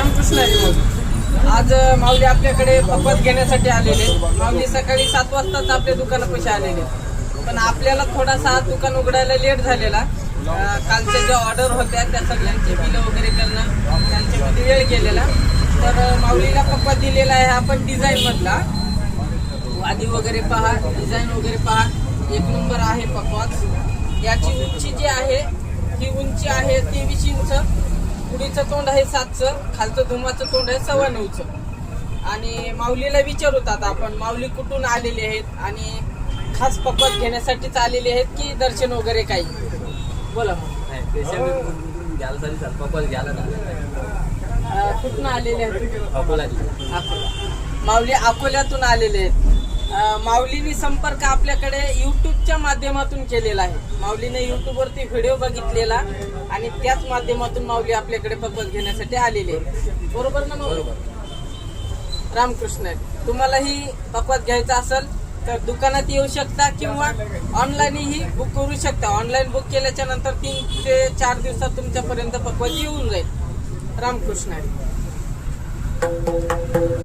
रामकृष्ण आज माऊली आपल्याकडे पपत घेण्यासाठी आलेले माऊली सकाळी सात वाजताच आपल्या दुकानापाशी आलेले पण आपल्याला थोडासा आज दुकान उघडायला लेट झालेला. कालच्या ज्या ऑर्डर होत्या त्या सगळ्यांची बिलं वगैरे करणं त्यांच्यामध्ये वेळ गेलेला. तर माऊलीला पप्पा दिलेला आहे आपण डिझाईन मधला. वादी वगैरे पहा डिझाईन वगैरे पहा. एक नंबर आहे पप्पा याची उंची जी आहे ही उंची आहे तेवीस इंच. पुढीचं तोंड आहे सातचं खालचं धुमाचं तोंड आहे सव्वा नऊचं आणि माऊलीला विचारूत आता आपण माऊली कुठून आलेले आहेत आणि खास पकवास घेण्यासाठीच आलेले आहेत की दर्शन वगैरे काही? बोला मग. घ्यायला घ्यायला अं, कुठून आलेले आहेत? अकोला अकोला. माऊली अकोल्यातून आलेले आहेत. माऊलीनी संपर्क आपल्याकडे युट्यूबच्या माध्यमातून केलेला आहे. माऊलीने युट्यूबवरती व्हिडिओ बघितलेला आणि त्याच माध्यमातून माऊली आपल्याकडे पकवास घेण्यासाठी आलेली आहे. बरोबर ना माऊली? रामकृष्ण. तुम्हालाही पकवास घ्यायचा असेल तर दुकानात येऊ शकता किंवा ऑनलाईनही बुक करू शकता. ऑनलाईन बुक केल्याच्यानंतर तीन ते चार दिवसात तुमच्यापर्यंत पकवास येऊन जाईल. रामकृष्ण.